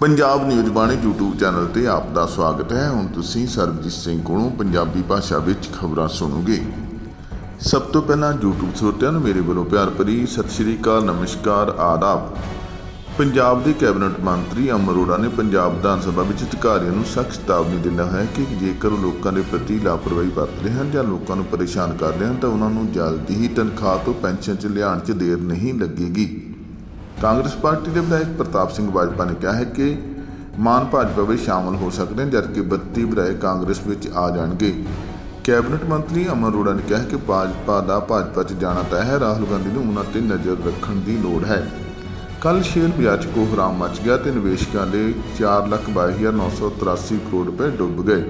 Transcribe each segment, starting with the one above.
Punjab news Bani YouTube channel ਤੇ ਆਪ ਦਾ ਸਵਾਗਤ ਹੈ। ਹੁਣ ਤੁਸੀਂ ਸਰਬਜੀਤ ਸਿੰਘ ਕੋਲੋਂ ਪੰਜਾਬੀ ਭਾਸ਼ਾ ਵਿੱਚ ਖਬਰਾਂ ਸੁਣੋਗੇ। ਸਭ ਤੋਂ ਪਹਿਲਾਂ YouTube ਸਰੋਤਿਆਂ ਨੂੰ ਮੇਰੇ ਵੱਲੋਂ ਪਿਆਰ ਭਰੀ ਸਤਿ ਸ਼੍ਰੀ ਅਕਾਲ, ਨਮਸਕਾਰ, ਆਦਾਬ। ਪੰਜਾਬ ਦੇ ਕੈਬਨਿਟ ਮੰਤਰੀ ਅਮਰ ਅਰੋੜਾ ਨੇ ਪੰਜਾਬ ਵਿਧਾਨ ਸਭਾ ਵਿੱਚ ਅਧਿਕਾਰੀਆਂ ਨੂੰ ਸਖਤ ਚੇਤਾਵਨੀ ਦਿੰਦਾ ਹੈ ਕਿ ਜੇਕਰ ਉਹ ਲੋਕਾਂ ਦੇ ਪ੍ਰਤੀ ਲਾਪਰਵਾਹੀ ਵਰਤਦੇ ਹਨ ਜਾਂ ਲੋਕਾਂ ਨੂੰ ਪਰੇਸ਼ਾਨ ਕਰਦੇ ਹਨ ਤਾਂ ਉਹਨਾਂ ਨੂੰ ਜਲਦੀ ਹੀ ਤਨਖਾਹ ਤੋਂ ਪੈਨਸ਼ਨ 'ਚ ਲਿਆਉਣ 'ਚ ਦੇਰ ਨਹੀਂ ਲੱਗੇਗੀ। ਕਾਂਗਰਸ ਪਾਰਟੀ ਦੇ ਵਿਧਾਇਕ ਪ੍ਰਤਾਪ ਸਿੰਘ ਬਾਜਪਾ ਨੇ ਕਿਹਾ ਹੈ ਕਿ ਮਾਨ ਭਾਜਪਾ ਵਿੱਚ ਸ਼ਾਮਲ ਹੋ ਸਕਦੇ ਹਨ ਜਦਕਿ 32 ਵਿਧਾਇਕ ਕਾਂਗਰਸ ਵਿੱਚ ਆ ਜਾਣਗੇ। ਕੈਬਨਿਟ ਮੰਤਰੀ ਅਮਨ ਅਰੋੜਾ ਨੇ ਕਿਹਾ ਕਿ ਭਾਜਪਾ ਦਾ ਭਾਜਪਾ 'ਚ ਜਾਣਾ ਤੈਅ ਹੈ, ਰਾਹੁਲ ਗਾਂਧੀ ਨੂੰ ਉਹਨਾਂ ਤੇ ਨਜ਼ਰ ਰੱਖਣ ਦੀ ਲੋੜ ਹੈ। ਕੱਲ ਸ਼ੇਅਰ ਬਾਜ਼ਾਰ 'ਚ ਕੋਹਰਾਮ ਮਚ ਗਿਆ ਤੇ ਨਿਵੇਸ਼ਕਾਂ ਦੇ 422983 ਕਰੋੜ ਰੁਪਏ ਡੁੱਬ ਗਏ।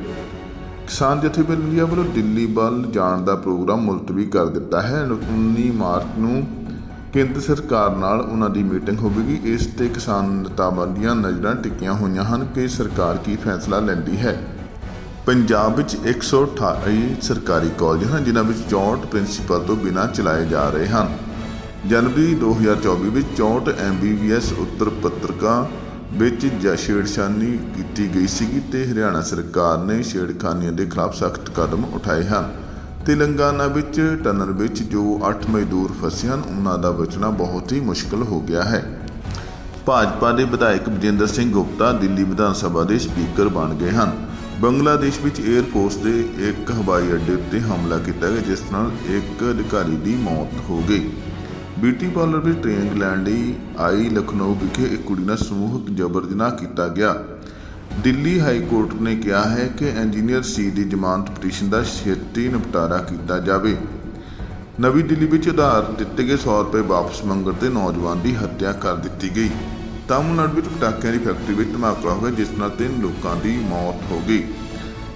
ਕਿਸਾਨ ਜਥੇਬੰਦੀਆਂ ਵੱਲੋਂ ਦਿੱਲੀ ਵੱਲ ਜਾਣ ਦਾ ਪ੍ਰੋਗਰਾਮ ਮੁਲਤਵੀ ਕਰ ਦਿੱਤਾ ਹੈ। 19 ਮਾਰਚ ਨੂੰ ਕੇਂਦਰ ਸਰਕਾਰ ਨਾਲ ਉਹਨਾਂ ਦੀ ਮੀਟਿੰਗ ਹੋਵੇਗੀ। ਇਸ ਤੇ ਕਿਸਾਨ ਨੇਤਾਵਾਂ ਦੀਆਂ ਨਜ਼ਰਾਂ ਟਿਕੀਆਂ ਹੋਈਆਂ ਹਨ ਕਿ ਸਰਕਾਰ ਕੀ ਫੈਸਲਾ ਲੈਂਦੀ ਹੈ। ਪੰਜਾਬ ਵਿੱਚ 128 ਸਰਕਾਰੀ ਕਾਲਜ ਹਨ, ਜਿਨ੍ਹਾਂ ਵਿੱਚ 64 ਪ੍ਰਿੰਸੀਪਲ ਤੋਂ ਬਿਨਾਂ ਚਲਾਏ ਜਾ ਰਹੇ ਹਨ। ਜਨਵਰੀ 2024 ਵਿੱਚ 64 ਐਮਬੀਬੀਐਸ ਉੱਤਰ ਪੱਤਰਕਾਂ ਵਿੱਚ ਜ- ਛੇੜਛਾਨੀ ਕੀਤੀ ਗਈ ਸੀਗੀ ਤੇ ਹਰਿਆਣਾ ਸਰਕਾਰ ਨੇ ਛੇੜਖਾਨੀਆਂ ਦੇ ਖਿਲਾਫ ਸਖਤ ਕਦਮ ਉਠਾਏ ਹਨ। ਤੇਲੰਗਾਨਾ ਵਿੱਚ, ਟਨਲ ਵਿੱਚ ਜੋ 8 ਮਜ਼ਦੂਰ ਫਸੇ ਹਨ, ਉਹਨਾਂ ਦਾ ਬਚਣਾ ਬਹੁਤ ਹੀ ਮੁਸ਼ਕਲ ਹੋ ਗਿਆ ਹੈ। ਭਾਜਪਾ ਦੇ ਵਿਧਾਇਕ ਬਜਿੰਦਰ ਸਿੰਘ ਗੁਪਤਾ ਦਿੱਲੀ ਵਿਧਾਨ ਸਭਾ ਦੇ ਸਪੀਕਰ ਬਣ ਗਏ ਹਨ। ਬੰਗਲਾਦੇਸ਼ ਵਿੱਚ 에ਅਰਫੋਰਸ ਦੇ ਇੱਕ ਹਵਾਈ ਅੱਡੇ ਉੱਤੇ ਹਮਲਾ ਕੀਤਾ ਗਿਆ, ਜਿਸ ਨਾਲ ਇੱਕ ਅਧਿਕਾਰੀ ਦੀ ਮੌਤ ਹੋ ਗਈ। ਬਿਊਟੀ ਪਾਰਲਰ ਵਿੱਚ ਟ੍ਰੇਨ ਲੈਣ ਲਈ ਆਈ, ਲਖਨਊ ਵਿਖੇ ਇੱਕ ਕੁੜੀ ਨਾਲ ਸਮੂਹਕ ਜਬਰ ਜਨਾਹ ਕੀਤਾ ਗਿਆ। ਦਿੱਲੀ ਹਾਈ ਕੋਰਟ ਨੇ ਕਿਹਾ ਹੈ ਕਿ ਇੰਜੀਨੀਅਰ ਸੀ ਦੀ ਜ਼ਮਾਨਤ ਪਟੀਸ਼ਨ ਦਾ ਛੇਤੀ ਨਿਪਟਾਰਾ ਕੀਤਾ ਜਾਵੇ। ਨਵੀਂ ਦਿੱਲੀ ਵਿੱਚ ਉਧਾਰ ਦਿੱਤੇ ਗਏ 100 ਰੁਪਏ ਵਾਪਸ ਮੰਗਣ ਤੇ ਨੌਜਵਾਨ ਦੀ ਹੱਤਿਆ ਕਰ ਦਿੱਤੀ ਗਈ। ਤਾਮਿਲਨਾਡੂ ਵਿੱਚ ਪਟਾਕਿਆਂ ਦੀ ਫੈਕਟਰੀ ਵਿੱਚ ਧਮਾਕਾ ਹੋ ਗਿਆ ਜਿਸ ਨਾਲ ਤਿੰਨ ਲੋਕਾਂ ਦੀ ਮੌਤ ਹੋ ਗਈ।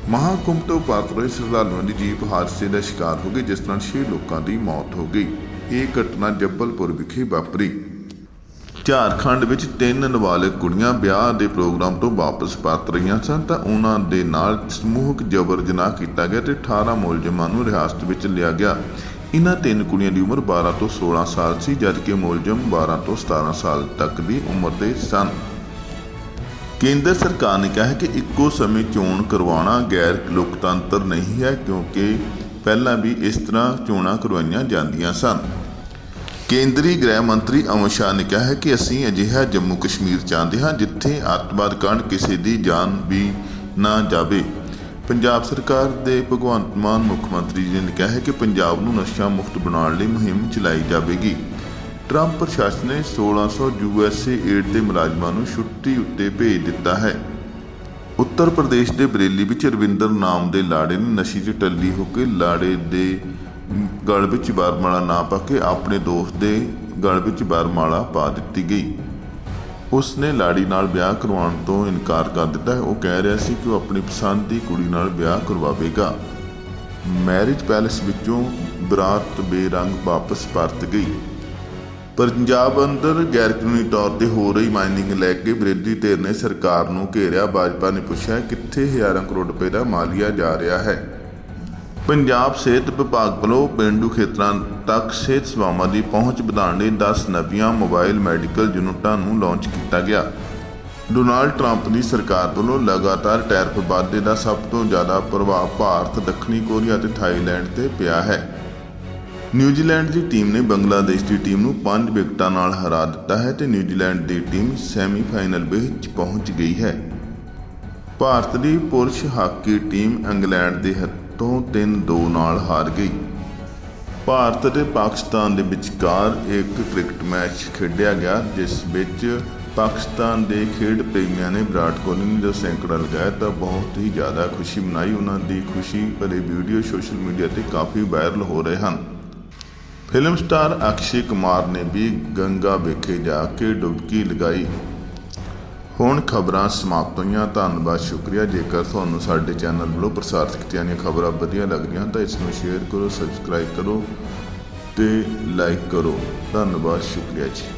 ਮਹਾਕੁੰਭ ਤੋਂ ਪਾਰ ਰਹੇ ਸ਼ਰਧਾਲੂਆਂ ਦੀ ਜੀਪ ਹਾਦਸੇ ਦਾ ਸ਼ਿਕਾਰ ਹੋ ਗਈ, ਜਿਸ ਨਾਲ 6 ਲੋਕਾਂ ਦੀ ਮੌਤ ਹੋ ਗਈ। ਇਹ ਘਟਨਾ ਜੱਬਲਪੁਰ ਵਿਖੇ ਵਾਪਰੀ। ਝਾਰਖੰਡ ਵਿੱਚ ਤਿੰਨ ਨਾਬਾਲਗ ਕੁੜੀਆਂ ਵਿਆਹ ਦੇ ਪ੍ਰੋਗਰਾਮ ਤੋਂ ਵਾਪਸ ਪਰਤ ਰਹੀਆਂ ਸਨ, ਤਾਂ ਉਹਨਾਂ ਦੇ ਨਾਲ ਸਮੂਹਕ ਜਬਰ ਜਨਾਹ ਕੀਤਾ ਗਿਆ ਤੇ 18 ਮੁਲਜ਼ਮਾਂ ਨੂੰ ਹਿਰਾਸਤ ਵਿੱਚ ਲਿਆ ਗਿਆ। ਇਹਨਾਂ ਤਿੰਨ ਕੁੜੀਆਂ ਦੀ ਉਮਰ 12 ਤੋਂ 16 ਸਾਲ ਸੀ, ਜਦਕਿ ਮੁਲਜ਼ਮ 12 ਤੋਂ 17 ਸਾਲ ਤੱਕ ਦੀ ਉਮਰ ਦੇ ਸਨ। ਕੇਂਦਰ ਸਰਕਾਰ ਨੇ ਕਿਹਾ ਹੈ ਕਿ ਇੱਕੋ ਸਮੇਂ ਚੋਣ ਕਰਵਾਉਣਾ ਗੈਰ ਲੋਕਤੰਤਰ ਨਹੀਂ ਹੈ, ਕਿਉਂਕਿ ਪਹਿਲਾਂ ਵੀ ਇਸ ਤਰ੍ਹਾਂ ਚੋਣਾਂ ਕਰਵਾਈਆਂ ਜਾਂਦੀਆਂ ਸਨ। ਕੇਂਦਰੀ ਗ੍ਰਹਿ ਮੰਤਰੀ ਅਮਿਤ ਸ਼ਾਹ ਨੇ ਕਿਹਾ ਹੈ ਕਿ ਅਸੀਂ ਅਜਿਹਾ ਜੰਮੂ ਕਸ਼ਮੀਰ ਚਾਹੁੰਦੇ ਹਾਂ ਜਿੱਥੇ ਅੱਤਵਾਦ ਕਾਂਡ ਕਿਸੇ ਦੀ ਜਾਨ ਵੀ ਨਾ ਜਾਵੇ। ਪੰਜਾਬ ਸਰਕਾਰ ਦੇ ਭਗਵੰਤ ਮਾਨ ਮੁੱਖ ਮੰਤਰੀ ਜੀ ਨੇ ਕਿਹਾ ਹੈ ਕਿ ਪੰਜਾਬ ਨੂੰ ਨਸ਼ਾ ਮੁਕਤ ਬਣਾਉਣ ਲਈ ਮੁਹਿੰਮ ਚਲਾਈ ਜਾਵੇਗੀ। ਟਰੰਪ ਪ੍ਰਸ਼ਾਸਨ ਨੇ 1600 ਯੂਐਸਏ ਏਡ ਦੇ ਮੁਲਾਜ਼ਮਾਂ ਨੂੰ ਛੁੱਟੀ ਉੱਤੇ ਭੇਜ ਦਿੱਤਾ ਹੈ। ਉੱਤਰ ਪ੍ਰਦੇਸ਼ ਦੇ ਬਰੇਲੀ ਵਿੱਚ ਰਵਿੰਦਰ ਨਾਮ ਦੇ ਲਾੜੇ ਨੇ ਨਸ਼ੇ 'ਚ ਟੱਲੀ ਹੋ ਕੇ ਲਾੜੇ ਦੇ ਗਲ ਵਿੱਚ ਵਰਮਾਲਾ ਨਾ ਪਾ ਕੇ ਆਪਣੇ ਦੋਸਤ ਦੇ ਗਲ ਵਿੱਚ ਵਰਮਾਲਾ ਪਾ ਦਿੱਤੀ ਗਈ। ਉਸ ਨੇ ਲਾੜੀ ਨਾਲ ਵਿਆਹ ਕਰਵਾਉਣ ਤੋਂ ਇਨਕਾਰ ਕਰ ਦਿੱਤਾ। ਉਹ ਕਹਿ ਰਿਹਾ ਸੀ ਕਿ ਉਹ ਆਪਣੀ ਪਸੰਦ ਦੀ ਕੁੜੀ ਨਾਲ ਵਿਆਹ ਕਰਵਾਵੇਗਾ। ਮੈਰਿਜ ਪੈਲੇਸ ਵਿੱਚੋਂ ਬਰਾਤ ਬੇਰੰਗ ਵਾਪਸ ਪਰਤ ਗਈ। ਪੰਜਾਬ ਅੰਦਰ ਗੈਰ ਕਾਨੂੰਨੀ ਤੌਰ ਤੇ ਹੋ ਰਹੀ ਮਾਈਨਿੰਗ ਲੈ ਕੇ ਵਿਰੋਧੀ ਧਿਰ ਨੇ ਸਰਕਾਰ ਨੂੰ ਘੇਰਿਆ। ਭਾਜਪਾ ਨੇ ਪੁੱਛਿਆ, ਕਿੱਥੇ ਹਜ਼ਾਰਾਂ ਕਰੋੜ ਰੁਪਏ ਦਾ ਮਾਲੀਆ ਜਾ ਰਿਹਾ ਹੈ? ਪੰਜਾਬ ਸਿਹਤ ਵਿਭਾਗ ਵੱਲੋਂ ਪਿੰਡੂ ਖੇਤਰਾਂ ਤੱਕ ਸਿਹਤ ਸੇਵਾਵਾਂ ਦੀ ਪਹੁੰਚ ਵਧਾਉਣ ਲਈ 10 ਨਵੀਆਂ ਮੋਬਾਈਲ ਮੈਡੀਕਲ ਯੂਨਿਟਾਂ ਨੂੰ ਲਾਂਚ ਕੀਤਾ ਗਿਆ। ਡੋਨਾਲਡ ਟਰੰਪ ਦੀ ਸਰਕਾਰ ਵੱਲੋਂ ਲਗਾਤਾਰ ਟੈਰਫ ਵਾਧੇ ਦਾ ਸਭ ਤੋਂ ਜ਼ਿਆਦਾ ਪ੍ਰਭਾਵ ਭਾਰਤ, ਦੱਖਣੀ ਕੋਰੀਆ ਅਤੇ ਥਾਈਲੈਂਡ ਤੇ ਪਿਆ ਹੈ। ਨਿਊਜ਼ੀਲੈਂਡ ਦੀ ਟੀਮ ਨੇ ਬੰਗਲਾਦੇਸ਼ ਦੀ ਟੀਮ ਨੂੰ 5 ਵਿਕਟਾਂ ਨਾਲ ਹਰਾ ਦਿੱਤਾ ਹੈ ਤੇ ਨਿਊਜ਼ੀਲੈਂਡ ਦੀ ਟੀਮ ਸੈਮੀਫਾਈਨਲ ਵਿੱਚ ਪਹੁੰਚ ਗਈ ਹੈ। ਭਾਰਤ ਦੀ ਪੁਰਸ਼ ਹਾਕੀ ਟੀਮ ਇੰਗਲੈਂਡ ਦੇ ਤੋਂ 3-2 ਨਾਲ ਹਾਰ ਗਈ। ਭਾਰਤ ਅਤੇ ਪਾਕਿਸਤਾਨ ਦੇ ਵਿਚਕਾਰ ਇੱਕ ਕ੍ਰਿਕਟ ਮੈਚ ਖੇਡਿਆ ਗਿਆ, ਜਿਸ ਵਿੱਚ ਪਾਕਿਸਤਾਨ ਦੇ ਖੇਡ ਪ੍ਰੇਮੀਆਂ ਨੇ ਵਿਰਾਟ ਕੋਹਲੀ ਨੂੰ ਜੋ ਸੈਂਕੜਾ ਲਗਾਇਆ, ਤਾਂ ਬਹੁਤ ਹੀ ਜ਼ਿਆਦਾ ਖੁਸ਼ੀ ਮਨਾਈ। ਉਹਨਾਂ ਦੀ ਖੁਸ਼ੀ ਭਰੇ ਵੀਡੀਓ ਸੋਸ਼ਲ ਮੀਡੀਆ ਤੇ ਕਾਫੀ ਵਾਇਰਲ ਹੋ ਰਹੇ ਹਨ। ਫਿਲਮ ਸਟਾਰ ਅਕਸ਼ੇ ਕੁਮਾਰ ਨੇ ਵੀ ਗੰਗਾ ਵਿਖੇ ਜਾ ਕੇ ਡੁਬਕੀ ਲਗਾਈ। ਹੁਣ ਖਬਰਾਂ ਸਮਾਪਤ ਹੋਈਆਂ। ਧੰਨਵਾਦ, ਸ਼ੁਕਰੀਆ। ਜੇਕਰ ਤੁਹਾਨੂੰ ਸਾਡੇ ਚੈਨਲ ਵੱਲੋਂ ਪ੍ਰਸਾਰਿਤ ਕੀਤੀਆਂ ਗਈਆਂ ਖਬਰਾਂ ਵਧੀਆ ਲੱਗਦੀਆਂ, ਤਾਂ ਇਸ ਨੂੰ ਸ਼ੇਅਰ ਕਰੋ, ਸਬਸਕ੍ਰਾਈਬ ਕਰੋ ਤੇ ਲਾਈਕ ਕਰੋ। ਧੰਨਵਾਦ, ਸ਼ੁਕਰੀਆ ਜੀ।